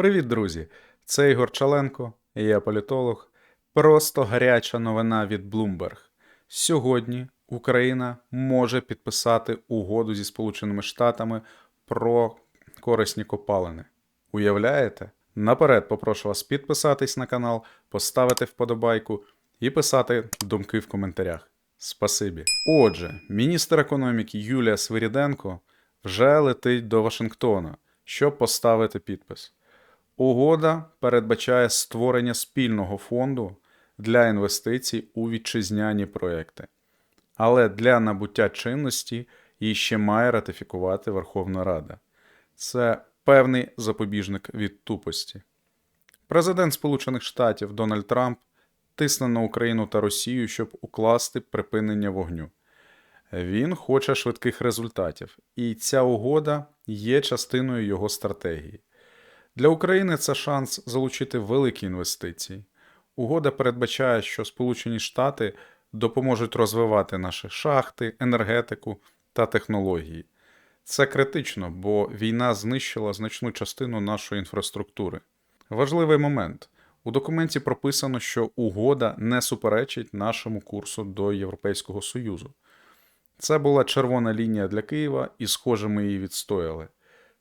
Привіт, друзі! Це Ігор Чаленко, я політолог. Просто гаряча новина від Bloomberg. Сьогодні Україна може підписати угоду зі Сполученими Штатами про корисні копалини. Уявляєте? Наперед попрошу вас підписатись на канал, поставити вподобайку і писати думки в коментарях. Спасибі. Отже, міністр економіки Юлія Свиріденко вже летить до Вашингтона, щоб поставити підпис. Угода передбачає створення спільного фонду для інвестицій у вітчизняні проекти. Але для набуття чинності її ще має ратифікувати Верховна Рада. Це певний запобіжник від тупості. Президент Сполучених Штатів Дональд Трамп тисне на Україну та Росію, щоб укласти припинення вогню. Він хоче швидких результатів, і ця угода є частиною його стратегії. Для України це шанс залучити великі інвестиції. Угода передбачає, що Сполучені Штати допоможуть розвивати наші шахти, енергетику та технології. Це критично, бо війна знищила значну частину нашої інфраструктури. Важливий момент. У документі прописано, що угода не суперечить нашому курсу до Європейського Союзу. Це була червона лінія для Києва, і, схоже, ми її відстояли.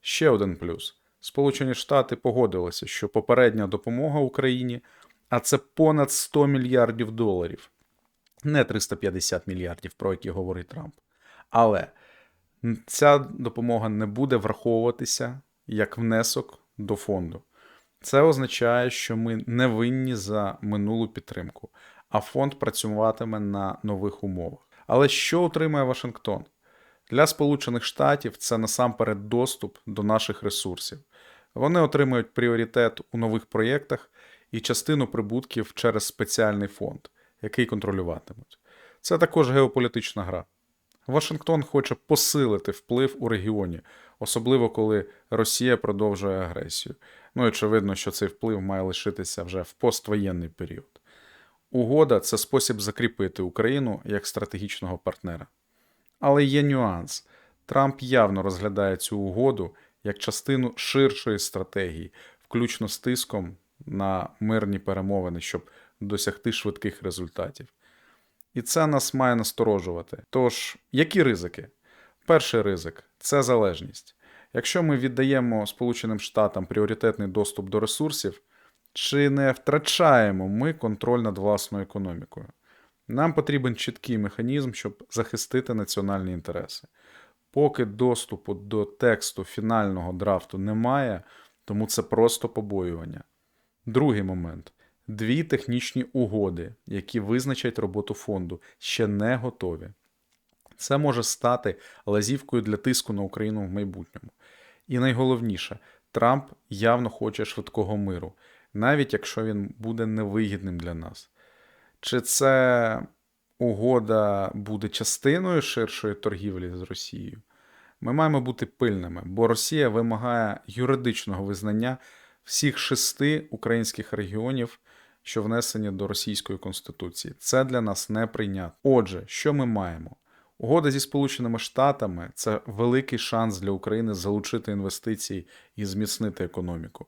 Ще один плюс: Сполучені Штати погодилися, що попередня допомога Україні, а це понад 100 мільярдів доларів, не 350 мільярдів, про які говорить Трамп. Але ця допомога не буде враховуватися як внесок до фонду. Це означає, що ми не винні за минулу підтримку, а фонд працюватиме на нових умовах. Але що отримає Вашингтон? Для Сполучених Штатів це насамперед доступ до наших ресурсів. Вони отримують пріоритет у нових проєктах і частину прибутків через спеціальний фонд, який контролюватимуть. Це також геополітична гра. Вашингтон хоче посилити вплив у регіоні, особливо коли Росія продовжує агресію. Ну очевидно, що цей вплив має лишитися вже в поствоєнний період. Угода це спосіб закріпити Україну як стратегічного партнера. Але є нюанс. Трамп явно розглядає цю угоду як частину ширшої стратегії, включно з тиском на мирні перемовини, щоб досягти швидких результатів. І це нас має насторожувати. Тож, які ризики? Перший ризик це залежність. Якщо ми віддаємо Сполученим Штатам пріоритетний доступ до ресурсів, чи не втрачаємо ми контроль над власною економікою? Нам потрібен чіткий механізм, щоб захистити національні інтереси. Поки доступу до тексту фінального драфту немає, тому це просто побоювання. Другий момент. Дві технічні угоди, які визначать роботу фонду, ще не готові. Це може стати лазівкою для тиску на Україну в майбутньому. І найголовніше, Трамп явно хоче швидкого миру, навіть якщо він буде невигідним для нас. Чи це угода буде частиною ширшої торгівлі з Росією? Ми маємо бути пильними, бо Росія вимагає юридичного визнання всіх шести українських регіонів, що внесені до Російської Конституції. Це для нас неприйнятно. Отже, що ми маємо? Угода зі Сполученими Штатами це великий шанс для України залучити інвестиції і зміцнити економіку.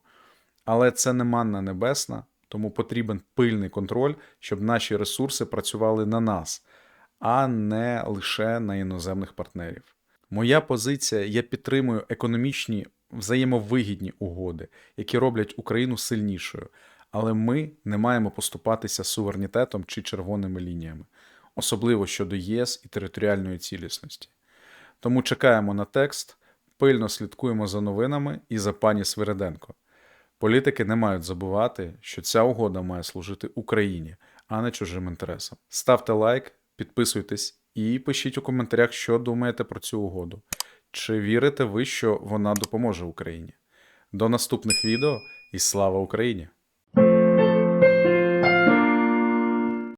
Але це не манна небесна, тому потрібен пильний контроль, щоб наші ресурси працювали на нас, а не лише на іноземних партнерів. Моя позиція: я підтримую економічні взаємовигідні угоди, які роблять Україну сильнішою, але ми не маємо поступатися суверенітетом чи червоними лініями, особливо щодо ЄС і територіальної цілісності. Тому чекаємо на текст, пильно слідкуємо за новинами і за пані Свириденко. Політики не мають забувати, що ця угода має служити Україні, а не чужим інтересам. Ставте лайк, підписуйтесь і пишіть у коментарях, що думаєте про цю угоду. Чи вірите ви, що вона допоможе Україні? До наступних відео і слава Україні!